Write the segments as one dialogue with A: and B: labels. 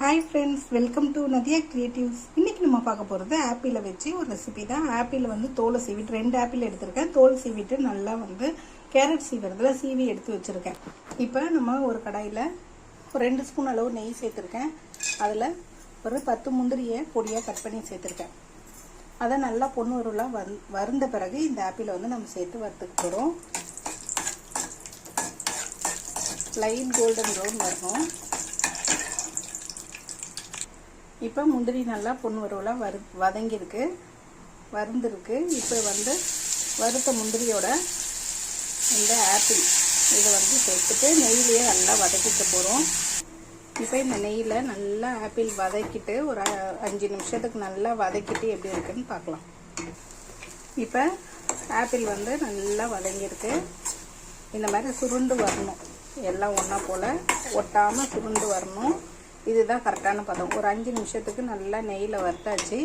A: Hi friends welcome to Nadiya creatives இன்றைக்கி நம்ம பார்க்க போகிறது ஆப்பிளை வச்சு ஒரு ரெசிபி தான். ஆப்பிள் வந்து தோலை சீவிட்டு ரெண்டு ஆப்பிள் எடுத்திருக்கேன். தோல் சீவிட்டு நல்லா வந்து கேரட் சீவிறதுல சீவி எடுத்து வச்சுருக்கேன். இப்போ நம்ம ஒரு கடாயில் ஒரு ரெண்டு ஸ்பூன் அளவு நெய் சேர்த்துருக்கேன். அதில் ஒரு பத்து முந்திரியை பொடியாக கட் பண்ணி சேர்த்துருக்கேன். அதை நல்லா பொண்ணு உருளாக வந் வறுந்த பிறகு இந்த ஆப்பிளை வந்து நம்ம சேர்த்து வறுத்துக்க போகிறோம் லைட் கோல்டன் ப்ரௌன் வரணும். இப்போ முந்திரி நல்லா பொன் வறுவலாக வறு வதங்கியிருக்கு. வறுந்துருக்கு. இப்போ வந்து வறுத்த முந்திரியோட இந்த ஆப்பிள் இதை வந்து சேர்த்துட்டு நெய்லேயே நல்லா வதக்கிட்டு போகிறோம் இப்போ இந்த நெய்யில் நல்லா ஆப்பிள் வதக்கிட்டு ஒரு அஞ்சு நிமிஷத்துக்கு நல்லா வதக்கிட்டு எப்படி இருக்குன்னு பார்க்கலாம் இப்போ ஆப்பிள் வந்து நல்லா வதங்கியிருக்கு. இந்த மாதிரி சுருண்டு வரணும். எல்லாம் ஒன்றா போல். ஒட்டாமல் சுருண்டு வரணும். இதுதான் கரெக்டான பதம். ஒரு அஞ்சு நிமிஷத்துக்கு நல்லா நெய்யில் வறுத்தாச்சு.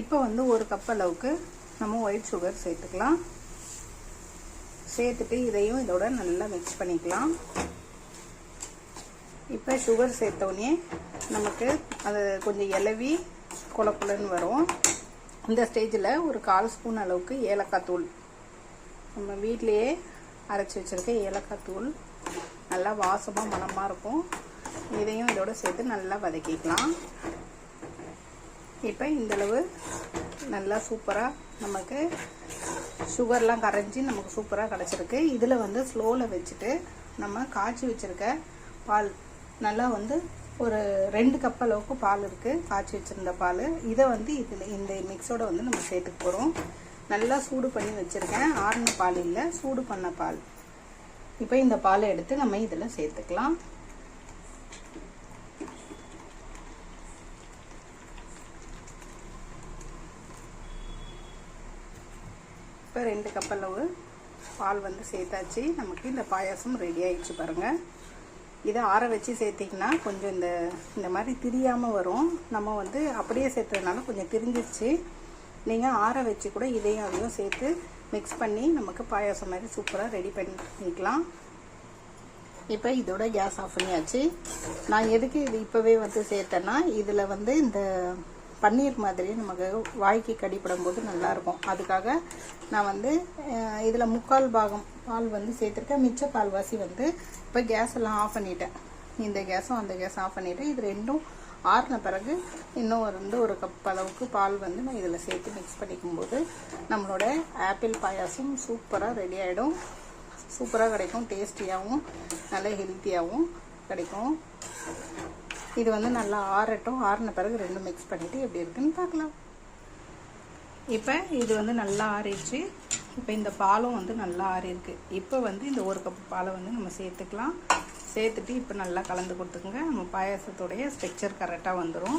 A: இப்போ வந்து ஒரு கப் அளவுக்கு நம்ம ஒயிட் சுகர் சேர்த்துக்கலாம். சேர்த்துட்டு இதையும் இதோட நல்லா மிக்ஸ் பண்ணிக்கலாம். இப்போ சுகர் சேர்த்தோடனே நமக்கு அது கொஞ்சம் இலவி குழப்புலன்னு வரும். இந்த ஸ்டேஜில் ஒரு கால் ஸ்பூன் அளவுக்கு ஏலக்காய் தூள். நம்ம வீட்டிலையே அரைச்சி வச்சுருக்க ஏலக்காய் தூள் நல்லா வாசமாக மனமாக இருக்கும். இதையும் இதோடு சேர்த்து நல்லா வதக்கிக்கலாம். இப்போ இந்தளவு நல்லா சூப்பராக நமக்கு சுகர்லாம் கரைஞ்சி நமக்கு சூப்பராக கிடச்சிருக்கு. இதில் வந்து ஸ்லோவில் வச்சுட்டு நம்ம காய்ச்சி வச்சுருக்க பால் நல்லா வந்து ஒரு ரெண்டு கப் அளவுக்கு பால் இருக்குது காய்ச்சி வச்சுருந்த பால். இதை வந்து இதில் இந்த மிக்ஸோட வந்து நம்ம சேர்த்துக்க போகிறோம் நல்லா சூடு பண்ணி வச்சுருக்கேன். ஆறின பால் இல்லை சூடு பண்ண பால். இப்போ இந்த பாலை எடுத்து நம்ம இதில் சேர்த்துக்கலாம். இப்போ ரெண்டு கப் அளவு பால் வந்து சேர்த்தாச்சு. நமக்கு இந்த பாயாசம் ரெடி ஆயிடுச்சு பாருங்கள் இதை ஆற வச்சு சேர்த்திங்கன்னா கொஞ்சம் இந்த இந்த மாதிரி திரியாமல் வரும். நம்ம வந்து அப்படியே சேர்த்ததுனால கொஞ்சம் திரிஞ்சிருச்சு. நீங்கள் ஆற வச்சு கூட இதையும் அதையும் சேர்த்து மிக்ஸ் பண்ணி நமக்கு பாயாசம் மாதிரி சூப்பராக ரெடி பண்ணிக்கலாம். இப்போ இதோட கேஸ் ஆஃப் பண்ணியாச்சு. நான் எதுக்கு இது இப்போவே வந்து சேர்த்தேன்னா இதில் வந்து இந்த பன்னீர் மாதிரி நமக்கு வாய்க்கு கடிப்படும் போது நல்லாயிருக்கும் அதுக்காக நான் வந்து இதில் முக்கால் பாகம் பால் வந்து சேர்த்துருக்கேன். மிச்ச பால்வாசி வந்து இப்போ கேஸ் எல்லாம் ஆஃப் பண்ணிட்டேன். இந்த கேஸும் அந்த கேஸும் ஆஃப் பண்ணிவிட்டு இது ரெண்டும் ஆறின பிறகு இன்னும் வந்து ஒரு கப் அளவுக்கு பால் வந்து நான் இதில் சேர்த்து மிக்ஸ் பண்ணிக்கும்போது நம்மளோட ஆப்பிள் பாயாசம் சூப்பராக ரெடி ஆகிடும் சூப்பராக கிடைக்கும் டேஸ்டியாகவும் நல்ல ஹெல்த்தியாகவும் கிடைக்கும். இது வந்து நல்லா ஆறட்டும் ஆறின பிறகு ரெண்டும் மிக்ஸ் பண்ணிவிட்டு எப்படி இருக்குன்னு பார்க்கலாம். இப்போ இது வந்து நல்லா ஆறிடுச்சு. இப்போ இந்த பாலும் வந்து நல்லா ஆறியிருக்கு. இப்போ வந்து இந்த ஒரு கப் பாலை வந்து நம்ம சேர்த்துக்கலாம். சேர்த்துட்டு இப்போ நல்லா கலந்து கொடுத்துக்குங்க. நம்ம பாயாசத்துடைய ஸ்ட்ரக்சர் கரெக்டாக வந்துடும்